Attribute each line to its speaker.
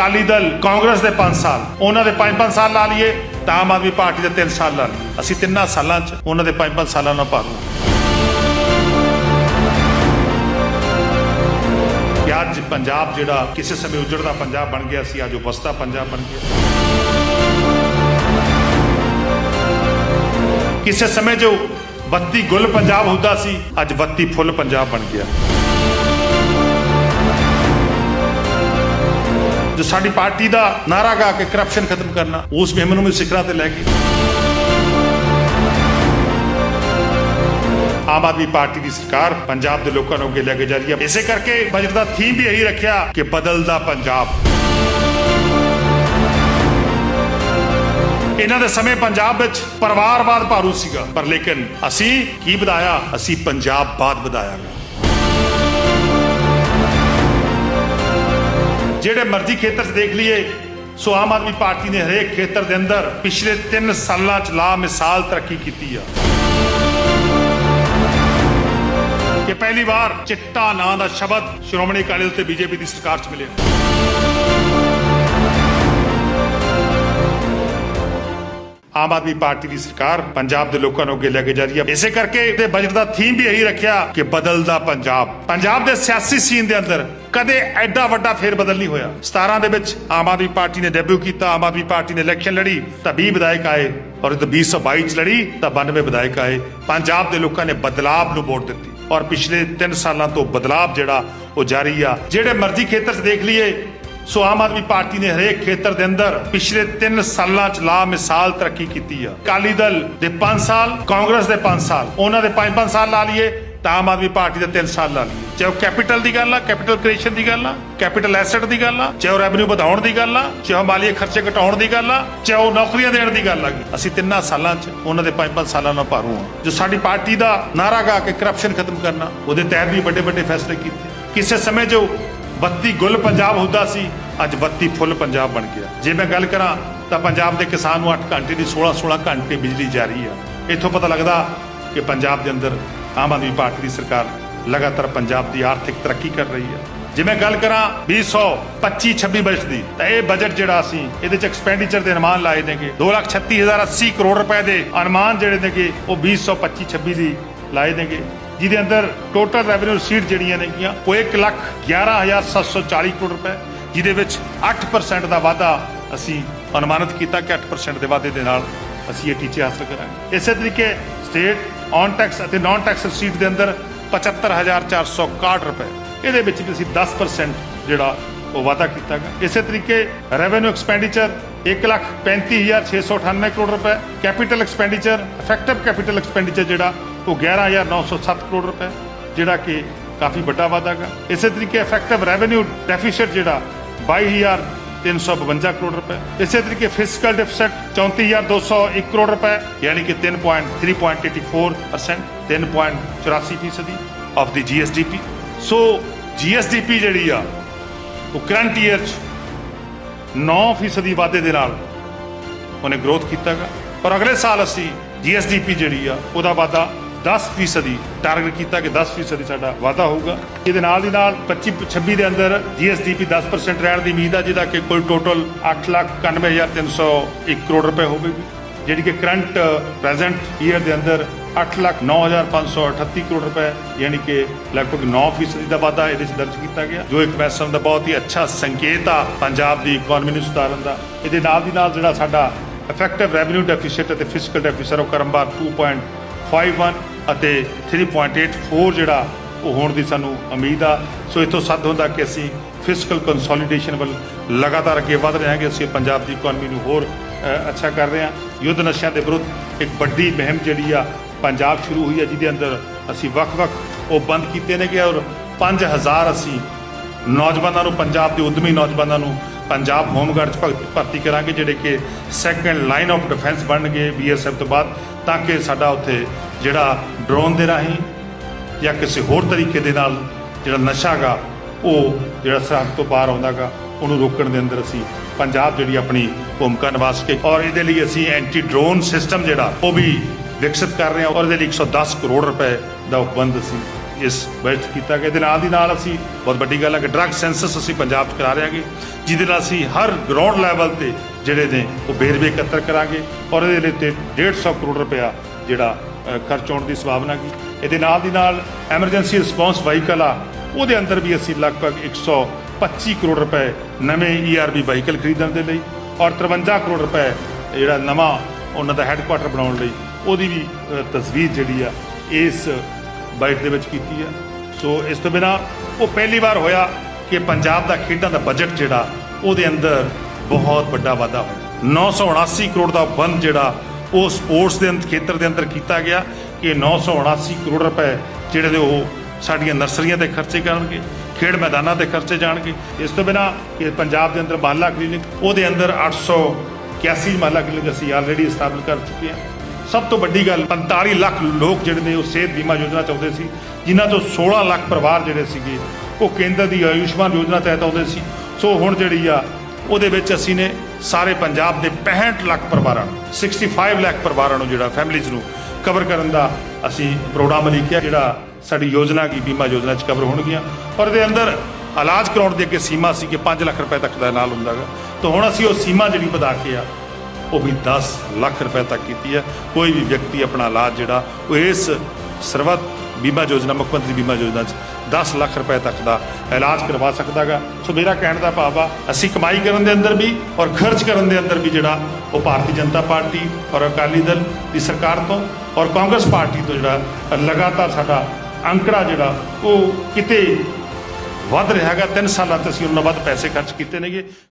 Speaker 1: ਅਕਾਲੀ ਦਲ ਕਾਂਗਰਸ ਦੇ 5 ਸਾਲ, ਉਹਨਾਂ ਦੇ 5-5 ਸਾਲ ਲਾ ਲਈਏ, ਤਾਂ ਆਮ ਆਦਮੀ ਪਾਰਟੀ ਦੇ 3 ਸਾਲ ਲਾ ਲਈਏ। ਅਸੀਂ ਤਿੰਨਾਂ ਸਾਲਾਂ 'ਚ ਉਹਨਾਂ ਦੇ 5-5 ਸਾਲਾਂ ਨਾਲ ਭਾਰੂ ਕਿ ਅੱਜ ਪੰਜਾਬ ਜਿਹੜਾ ਕਿਸੇ ਸਮੇਂ ਉਜੜਦਾ ਪੰਜਾਬ ਬਣ ਗਿਆ ਸੀ, ਅੱਜ ਉਹ ਵਸਦਾ ਪੰਜਾਬ ਬਣ ਗਿਆ। ਕਿਸੇ ਸਮੇਂ ਜੋ ਬੱਤੀ ਗੁੱਲ ਪੰਜਾਬ ਹੁੰਦਾ ਸੀ, ਅੱਜ ਬੱਤੀ ਫੁੱਲ ਪੰਜਾਬ ਬਣ ਗਿਆ। ਜੋ ਸਾਡੀ ਪਾਰਟੀ ਦਾ ਨਾਰਾ ਗਾ ਕੇ ਕਰਪਸ਼ਨ ਖਤਮ ਕਰਨਾ, ਉਸ ਮੁਹਿੰਮ ਨੂੰ ਵੀ ਸਿਖਰਾਂ ਤੇ ਲੈ ਗਈ ਆਮ ਆਦਮੀ ਪਾਰਟੀ ਦੀ ਸਰਕਾਰ ਪੰਜਾਬ ਦੇ ਲੋਕਾਂ ਨੂੰ ਅੱਗੇ ਲੈ ਕੇ ਜਾ ਰਹੀ ਹੈ। ਇਸੇ ਕਰਕੇ ਬਜਟ ਦਾ ਥੀਮ ਵੀ ਇਹੀ ਰੱਖਿਆ ਕਿ ਬਦਲਦਾ ਪੰਜਾਬ। ਇਹਨਾਂ ਦੇ ਸਮੇਂ ਪੰਜਾਬ ਵਿੱਚ ਪਰਿਵਾਰਵਾਦ ਭਾਰੂ ਸੀਗਾ, ਪਰ ਲੇਕਿਨ ਅਸੀਂ ਕੀ ਵਧਾਇਆ? ਅਸੀਂ ਪੰਜਾਬਵਾਦ ਵਧਾਇਆ। ਜਿਹੜੇ ਮਰਜ਼ੀ ਖੇਤਰ 'ਚ ਦੇਖ ਲਈਏ, ਸੋ ਆਮ ਆਦਮੀ ਪਾਰਟੀ ਨੇ ਹਰੇਕ ਖੇਤਰ ਦੇ ਅੰਦਰ ਪਿਛਲੇ 3 ਸਾਲਾਂ 'ਚ ਲਾ ਮਿਸਾਲ ਤਰੱਕੀ ਕੀਤੀ ਆ। ਕਿ ਪਹਿਲੀ ਵਾਰ ਚਿੱਟਾ ਨਾਂ ਦਾ ਸ਼ਬਦ ਸ਼੍ਰੋਮਣੀ ਅਕਾਲੀ ਦਲ ਤੇ ਬੀਜੇਪੀ ਦੀ ਸਰਕਾਰ 'ਚ ਮਿਲਿਆ। ਆਮ ਆਦਮੀ ਪਾਰਟੀ ਦੀ ਸਰਕਾਰ ਪੰਜਾਬ ਦੇ ਲੋਕਾਂ ਨੂੰ ਅੱਗੇ ਲੈ ਕੇ ਜਾ ਰਹੀ ਹੈ ਇਸੇ ਕਰਕੇ ਇਹਦੇ ਬਜਟ ਦਾ ਥੀਮ ਵੀ ਇਹੀ ਰੱਖਿਆ ਕਿ ਬਦਲਦਾ ਪੰਜਾਬ। ਪੰਜਾਬ ਦੇ ਸਿਆਸੀ ਸੀਨ ਦੇ ਅੰਦਰ ਕਦੇ ਐਡਾ ਵੱਡਾ ਫੇਰ ਬਦਲ ਨਹੀਂ ਹੋਇਆ। 17 ਦੇ ਵਿੱਚ ਆਮ ਆਦਮੀ ਪਾਰਟੀ ਨੇ ਡੈਬਿਊ ਕੀਤਾ, ਆਮ ਆਦਮੀ ਪਾਰਟੀ ਨੇ ਇਲੈਕਸ਼ਨ ਲੜੀ, ਤਾਂ 20 ਵਿਧਾਇਕ ਆਏ। ਔਰ ਜਦੋਂ 2022 ਚ ਲੜੀ, ਤਾਂ 92 ਵਿਧਾਇਕ ਆਏ। ਪੰਜਾਬ ਦੇ ਲੋਕਾਂ ਨੇ ਬਦਲਾਵ ਨੂੰ ਵੋਟ ਦਿੱਤੀ। ਔਰ ਪਿਛਲੇ 3 ਸਾਲਾਂ ਤੋਂ ਬਦਲਾਵ ਜਿਹੜਾ ਉਹ ਜਾਰੀ ਆ। ਜਿਹੜੇ ਮਰਜ਼ੀ ਖੇਤਰ 'ਚ ਦੇਖ ਲਈਏ, ਸੋ ਆਮ ਆਦਮੀ ਪਾਰਟੀ ਨੇ ਹਰੇਕ ਖੇਤਰ ਦੇ ਅੰਦਰ ਪਿਛਲੇ 3 ਸਾਲਾਂ 'ਚ ਲਾ ਮਿਸਾਲ ਤਰੱਕੀ ਕੀਤੀ ਆ। ਅਕਾਲੀ ਦਲ ਦੇ 5 ਸਾਲ, ਕਾਂਗਰਸ ਦੇ 5 ਸਾਲ, ਉਹਨਾਂ ਦੇ 5-5 ਸਾਲ ਲਾ ਲਈਏ। ਤਾਂ ਆਮ ਆਦਮੀ ਪਾਰਟੀ ਦੇ 3 ਸਾਲ ਲਾ ਲਈਏ ਚਾਹੇ ਉਹ ਕੈਪੀਟਲ ਦੀ ਗੱਲ ਆ ਕੈਪੀਟਲ ਕ੍ਰੀਏਸ਼ਨ ਦੀ ਗੱਲ ਆ ਕੈਪੀਟਲ ਐਸੈਟ ਦੀ ਗੱਲ ਆ, ਚਾਹੇ ਉਹ ਰੈਵਨਿਊ ਵਧਾਉਣ ਦੀ ਗੱਲ ਆ, ਚਾਹੇ ਉਹ ਮਾਲੀਏ ਖਰਚੇ ਘਟਾਉਣ ਦੀ ਗੱਲ ਆ, ਚਾਹੇ ਉਹ ਨੌਕਰੀਆਂ ਦੇਣ ਦੀ ਗੱਲ ਆ। ਅਸੀਂ ਤਿੰਨਾਂ ਸਾਲਾਂ 'ਚ ਉਹਨਾਂ ਦੇ 5-5 ਸਾਲਾਂ ਨਾਲ ਭਾਰੂ ਆ ਜੋ ਸਾਡੀ ਪਾਰਟੀ ਦਾ ਨਾਰਾ ਗਾ ਕੇ ਕਰਪਸ਼ਨ ਖਤਮ ਕਰਨਾ, ਉਹਦੇ ਤਹਿਤ ਵੀ ਵੱਡੇ ਵੱਡੇ ਫੈਸਲੇ ਕੀਤੇ। ਕਿਸੇ ਸਮੇਂ ਜੋ ਬੱਤੀ ਗੁੱਲ ਪੰਜਾਬ ਹੁੰਦਾ ਸੀ, ਅੱਜ ਬੱਤੀ ਫੁੱਲ ਪੰਜਾਬ ਬਣ ਗਿਆ। ਜੇ ਮੈਂ ਗੱਲ ਕਰਾਂ, ਤਾਂ ਪੰਜਾਬ ਦੇ ਕਿਸਾਨ ਨੂੰ 8 ਘੰਟੇ ਦੀ 16 16 ਘੰਟੇ ਬਿਜਲੀ ਜਾਰੀ ਆ। ਇੱਥੋਂ ਪਤਾ ਲੱਗਦਾ ਕਿ ਪੰਜਾਬ ਦੇ ਅੰਦਰ ਆਮ ਆਦਮੀ ਪਾਰਟੀ ਦੀ ਸਰਕਾਰ ਲਗਾਤਾਰ ਪੰਜਾਬ ਦੀ ਆਰਥਿਕ ਤਰੱਕੀ ਕਰ ਰਹੀ ਹੈ। ਜੇ ਮੈਂ ਗੱਲ ਕਰਾਂ 2025 26 ਬਜਟ ਦੀ, ਤਾਂ ਇਹ ਬਜਟ ਜਿਹੜਾ ਅਸੀਂ ਇਹਦੇ ਚ ਐਕਸਪੈਂਡੀਚਰ ਦੇ ਅਨੁਮਾਨ ਲਾਏ ਨੇਗੇ। 236080 ਕਰੋੜ ਰੁਪਏ ਦੇ ਅਨੁਮਾਨ ਜਿਹੜੇ ਨੇਗੇ, ਉਹ 2025 26 ਦੀ ਲਾਏ ਨੇਗੇ। ਜਿਹਦੇ ਅੰਦਰ ਟੋਟਲ ਰੈਵਨਿਊ ਸੀਟ ਜਿਹੜੀਆਂ ਨੇਗੀਆਂ, ਉਹ 1 ਲੱਖ 11740 ਕਰੋੜ ਰੁਪਏ, ਜਿਹਦੇ ਵਿੱਚ 8% ਦਾ ਵਾਧਾ ਅਸੀਂ ਅਨੁਮਾਨਿਤ ਕੀਤਾ ਕਿ 8% ਦੇ ਵਾਧੇ ਦੇ ਨਾਲ ਅਸੀਂ ਇਹ ਟੀਚੇ ਹਾਸਲ ਕਰਾਂਗੇ। ਇਸੇ ਤਰੀਕੇ ਸਟੇਟ ਔਨ ਟੈਕਸ ਅਤੇ ਨਾਨ ਟੈਕਸ ਰਸੀਟ ਦੇ ਅੰਦਰ 75461 ਰੁਪਏ। ਇਹਦੇ ਵਿੱਚ ਵੀ ਅਸੀਂ 10% ਜਿਹੜਾ ਉਹ ਵਾਧਾ ਕੀਤਾ ਗਿਆ ਇਸੇ ਤਰੀਕੇ ਰੈਵਨਿਊ ਐਕਸਪੈਂਡੀਚਰ 135698 ਕਰੋੜ ਰੁਪਏ। Capital expenditure effective capital expenditure ਜਿਹੜਾ ਉਹ 11907 ਕਰੋੜ ਰੁਪਏ, ਜਿਹੜਾ ਕਿ ਕਾਫੀ ਵੱਡਾ ਵਾਧਾ ਗਾ ਇਸੇ ਤਰੀਕੇ ਇਫੈਕਟਿਵ ਰੈਵਨਿਊ ਡੈਫੀਸਿਟ ਜਿਹੜਾ 22352 ਕਰੋੜ ਰੁਪਏ। ਇਸੇ ਤਰੀਕੇ ਫਿਸਕਲ ਡੈਫਿਸਿਟ 34201 ਕਰੋੜ ਰੁਪਏ, ਯਾਨੀ ਕਿ 3.3.84% 3.84% ਫੀਸਦੀ of the GSDP so GSDP ਜਿਹੜੀ ਆ, ਉਹ ਕਰੰਟ ਈਅਰ ਚ 9 ਫੀਸਦੀ ਵਾਧੇ ਦੇ ਨਾਲ ਉਹਨੇ ਗਰੋਥ ਕੀਤਾਗਾ। ਪਰ ਅਗਲੇ ਸਾਲ ਅਸੀਂ ਜੀਐਸਡੀਪੀ ਜਿਹੜੀ ਆ, ਉਹਦਾ ਵਾਧਾ 10 ਫੀਸਦੀ ਟਾਰਗੇਟ ਕੀਤਾ ਕਿ 10 ਫੀਸਦੀ ਸਾਡਾ ਵਾਧਾ ਹੋਊਗਾ। ਇਹਦੇ ਨਾਲ ਦੀ ਨਾਲ 25 26 ਦੇ ਅੰਦਰ ਜੀਐਸਡੀਪੀ 10% ਰਹਿਣ ਦੀ ਉਮੀਦ ਆ ਜਿਹਦਾ ਕਿ ਕੁੱਲ ਟੋਟਲ 8,91,301 ਕਰੋੜ ਰੁਪਏ ਹੋਵੇਗੀ। ਜਿਹੜੀ ਕਿ ਕਰੰਟ ਪ੍ਰੈਜ਼ੈਂਟ ਈਅਰ ਦੇ ਅੰਦਰ 8,09,538 ਕਰੋੜ ਰੁਪਏ ਯਾਨੀ ਕਿ ਲਗਭਗ 9 ਫੀਸਦੀ ਦਾ ਵਾਧਾ ਇਹਦੇ ਵਿੱਚ ਦਰਜ ਕੀਤਾ ਗਿਆ ਜੋ ਇੱਕ ਮੈਂ ਦਾ ਬਹੁਤ ਹੀ ਅੱਛਾ ਸੰਕੇਤ ਆ ਪੰਜਾਬ ਦੀ ਇਕਨੋਮੀ ਨੂੰ ਸੁਧਾਰਨ ਦਾ। ਇਹਦੇ ਨਾਲ ਦੀ ਨਾਲ ਜਿਹੜਾ ਸਾਡਾ ਇਫੈਕਟਿਵ ਰੈਵਨਿਊ ਡੈਫੀਸਿਟ ਅਤੇ ਫਿਸਕਲ ਡੈਫੀਸਿਟ ਉਹ ਕਰਮਬਾਰ 2.51 ਅਤੇ 3.84 ਜਿਹੜਾ ਉਹ ਹੋਣ ਦੀ ਸਾਨੂੰ ਉਮੀਦ ਆ। ਸੋ ਇਥੋਂ ਸੱਦ ਹੁੰਦਾ ਕਿ ਅਸੀਂ ਫਿਸਕਲ ਕੰਸੋਲੀਡੇਸ਼ਨ ਵੱਲ ਲਗਾਤਾਰ ਅੱਗੇ ਵਧ ਰਹੇ ਹਾਂ ਕਿ ਅਸੀਂ ਪੰਜਾਬ ਦੀ ਇਕਨੋਮੀ ਨੂੰ ਹੋਰ ਅੱਛਾ ਕਰ ਰਹੇ ਹਾਂ। ਯੁੱਧ ਨਸ਼ਿਆਂ ਦੇ ਵਿਰੁੱਧ ਇੱਕ ਵੱਡੀ ਮੁਹਿੰਮ ਜਿਹੜੀ ਆ, ਪੰਜਾਬ ਸ਼ੁਰੂ ਹੋਈ ਆ ਜਿਹਦੇ ਅੰਦਰ ਅਸੀਂ ਵੱਖ-ਵੱਖ ਉਹ ਬੰਦ ਕੀਤੇ ਨੇ ਕਿ ਔਰ 5000 ਅਸੀਂ ਨੌਜਵਾਨਾਂ ਨੂੰ, ਪੰਜਾਬ ਦੇ ਉਦਮੀ ਨੌਜਵਾਨਾਂ ਨੂੰ ਪੰਜਾਬ ਹੋਮਗਾਰਡ ਚ ਭਗਤ- ਭਰਤੀ ਕਰਾਂਗੇ, ਜਿਹੜੇ ਕਿ ਸੈਕੰਡ ਲਾਈਨ ਆਫ ਡਿਫੈਂਸ ਬਣਨਗੇ ਬੀਐਸਐਫ ਤੋਂ ਬਾਅਦ, ਤਾਂ ਕਿ ਸਾਡਾ ਉੱਥੇ ਜਿਹੜਾ ਡਰੋਨ ਦੇ ਰਾਹੀਂ ਜਾਂ ਕਿਸੇ ਹੋਰ ਤਰੀਕੇ ਦੇ ਨਾਲ ਜਿਹੜਾ ਨਸ਼ਾ ਗਾ, ਉਹ ਜਿਹੜਾ ਸਰਹੱਦ ਤੋਂ ਪਾਰ ਆਉਂਦਾਗਾ, ਉਹਨੂੰ ਰੋਕਣ ਦੇ ਅੰਦਰ ਅਸੀਂ ਪੰਜਾਬ ਜਿਹੜੀ ਆਪਣੀ ਭੂਮਿਕਾ ਨਿਭਾ ਸਕੇ ਔਰ ਇਹਦੇ ਲਈ ਅਸੀਂ ਐਂਟੀ ਡਰੋਨ ਸਿਸਟਮ ਜਿਹੜਾ, ਉਹ ਵੀ ਵਿਕਸਿਤ ਕਰ ਰਹੇ ਹਾਂ, ਔਰ ਇਹਦੇ ਲਈ 110 ਕਰੋੜ ਰੁਪਏ ਦਾ ਉਪਬੰਧ ਅਸੀਂ ਇਸ ਬਜਟ 'ਚ ਕੀਤਾ ਗਿਆ। ਇਹਦੇ ਨਾਲ ਦੀ ਨਾਲ ਅਸੀਂ ਬਹੁਤ ਵੱਡੀ ਗੱਲ ਹੈ ਕਿ ਡਰੱਗ ਸੈਂਸਸ ਅਸੀਂ ਪੰਜਾਬ 'ਚ ਕਰਾ ਰਹੇ ਹਾਂਗੇ, ਜਿਹਦੇ ਨਾਲ ਅਸੀਂ ਹਰ ਗਰਾਊਂਡ ਲੈਵਲ ਤੇ ਜਿਹੜੇ ਨੇ ਉਹ ਬੇਰਵੇ ਇਕੱਤਰ ਕਰਾਂਗੇ ਔਰ ਇਹਦੇ ਲਈ ਤੇ 150 ਕਰੋੜ ਰੁਪਇਆ ਜਿਹੜਾ ਖਰਚ ਹੋਣ ਦੀ ਸੰਭਾਵਨਾ ਕੀ ਇਹਦੇ ਨਾਲ ਦੀ ਨਾਲ ਐਮਰਜੈਂਸੀ ਰਿਸਪੌਂਸ ਵਹੀਕਲ ਆ, ਉਹਦੇ ਅੰਦਰ ਵੀ ਅਸੀਂ ਲਗਭਗ 125 ਕਰੋੜ ਰੁਪਏ ਨਵੇਂ E ਈਆਰਬੀ ਵਹੀਕਲ ਖਰੀਦਣ ਦੇ ਲਈ ਔਰ 53 ਕਰੋੜ ਰੁਪਏ ਜਿਹੜਾ ਨਵਾਂ ਉਹਨਾਂ ਦਾ ਹੈੱਡਕੁਆਟਰ ਬਣਾਉਣ ਲਈ, ਉਹਦੀ ਵੀ ਤਸਵੀਰ ਜਿਹੜੀ ਆ, ਇਸ ਬਜਟ ਦੇ ਵਿੱਚ ਕੀਤੀ ਆ ਸੋ ਇਸ ਤੋਂ ਬਿਨਾ ਉਹ ਪਹਿਲੀ ਵਾਰ ਹੋਇਆ ਕਿ ਪੰਜਾਬ ਦਾ ਖੇਡਾਂ ਦਾ ਬਜਟ ਜਿਹੜਾ, ਉਹਦੇ ਅੰਦਰ ਬਹੁਤ ਵੱਡਾ ਵਾਧਾ ਹੋਇਆ। 979 ਕਰੋੜ ਦਾ ਬੰਦ ਜਿਹੜਾ, ਉਹ ਸਪੋਰਟਸ ਦੇ ਅੰਦਰ ਖੇਤਰ ਦੇ ਅੰਦਰ ਕੀਤਾ ਗਿਆ ਕਿ 979 ਕਰੋੜ ਰੁਪਏ ਜਿਹੜੇ ਨੇ ਉਹ ਸਾਡੀਆਂ ਨਰਸਰੀਆਂ 'ਤੇ ਖਰਚੇ ਕਰਨਗੇ, ਖੇਡ ਮੈਦਾਨਾਂ 'ਤੇ ਖਰਚੇ ਜਾਣਗੇ। ਇਸ ਤੋਂ ਬਿਨਾ ਕਿ ਪੰਜਾਬ ਦੇ ਅੰਦਰ ਮਹੱਲਾ ਕਲੀਨਿਕ, ਉਹਦੇ ਅੰਦਰ 881 ਮਹੱਲਾ ਕਲੀਨਿਕ ਅਸੀਂ ਆਲਰੇਡੀ ਸਥਾਪਿਤ ਕਰ ਚੁੱਕੇ ਹਾਂ। ਸਭ ਤੋਂ ਵੱਡੀ ਗੱਲ 45 ਲੱਖ ਲੋਕ ਜਿਹੜੇ ਨੇ ਉਹ ਸਿਹਤ ਬੀਮਾ ਯੋਜਨਾ ਚਾਹੁੰਦੇ ਸੀ, ਜਿਨ੍ਹਾਂ ਤੋਂ 16 ਲੱਖ ਪਰਿਵਾਰ ਜਿਹੜੇ ਸੀਗੇ, ਉਹ ਕੇਂਦਰ ਦੀ ਆਯੁਸ਼ਮਾਨ ਯੋਜਨਾ ਤਹਿਤ ਆਉਂਦੇ ਸੀ। ਸੋ ਹੁਣ ਜਿਹੜੀ ਆ, ਉਹਦੇ ਵਿੱਚ ਅਸੀਂ ਨੇ ਸਾਰੇ ਪੰਜਾਬ ਦੇ 65 ਲੱਖ ਪਰਿਵਾਰਾਂ ਨੂੰ 65 ਲੱਖ ਪਰਿਵਾਰਾਂ ਨੂੰ ਜਿਹੜਾ ਫੈਮਿਲੀਜ਼ ਨੂੰ ਕਵਰ ਕਰਨ ਦਾ ਅਸੀਂ ਪ੍ਰੋਗਰਾਮ ਲਿਖਿਆ, ਜਿਹੜਾ ਸਾਡੀ ਯੋਜਨਾ ਕੀ, ਬੀਮਾ ਯੋਜਨਾ ਚ ਕਵਰ ਹੋਣਗੀਆਂ। ਔਰ ਇਹਦੇ ਅੰਦਰ ਇਲਾਜ ਕਰਾਉਣ ਦੀ ਅੱਗੇ ਸੀਮਾ ਸੀ ਕਿ 5 ਲੱਖ ਰੁਪਏ ਤੱਕ ਦਾ ਨਾਲ ਹੁੰਦਾਗਾ ਤਾਂ ਹੁਣ ਅਸੀਂ ਉਹ ਸੀਮਾ ਜਿਹੜੀ ਵਧਾ ਕੇ ਆ ਉਹ ਵੀ 10 ਲੱਖ ਰੁਪਏ ਤੱਕ ਕੀਤੀ ਹੈ। ਕੋਈ ਵੀ ਵਿਅਕਤੀ ਆਪਣਾ ਇਲਾਜ ਜਿਹੜਾ, ਉਹ ਇਸ ਸਰਵਤ ਬੀਮਾ ਯੋਜਨਾ, ਮੁੱਖ ਮੰਤਰੀ ਬੀਮਾ ਯੋਜਨਾ 'ਚ 10 ਲੱਖ ਰੁਪਏ ਤੱਕ ਦਾ ਇਲਾਜ ਕਰਵਾ ਸਕਦਾਗਾ ਸੋ ਮੇਰਾ ਕਹਿਣ ਦਾ ਭਾਵ ਆ, ਅਸੀਂ ਕਮਾਈ ਕਰਨ ਦੇ ਅੰਦਰ ਵੀ ਔਰ ਖਰਚ ਕਰਨ ਦੇ ਅੰਦਰ ਵੀ ਜਿਹੜਾ, ਉਹ ਭਾਰਤੀ ਜਨਤਾ ਪਾਰਟੀ ਔਰ ਅਕਾਲੀ ਦਲ ਦੀ ਸਰਕਾਰ ਤੋਂ ਔਰ ਕਾਂਗਰਸ ਪਾਰਟੀ ਤੋਂ ਜਿਹੜਾ ਲਗਾਤਾਰ ਸਾਡਾ ਅੰਕੜਾ ਜਿਹੜਾ, ਉਹ ਕਿਤੇ ਵੱਧ ਰਿਹਾ ਹੈਗਾ। 3 ਸਾਲਾਂ 'ਚ ਅਸੀਂ ਉਹਨਾਂ ਵੱਧ ਪੈਸੇ ਖਰਚ ਕੀਤੇ ਨੇਗੇ।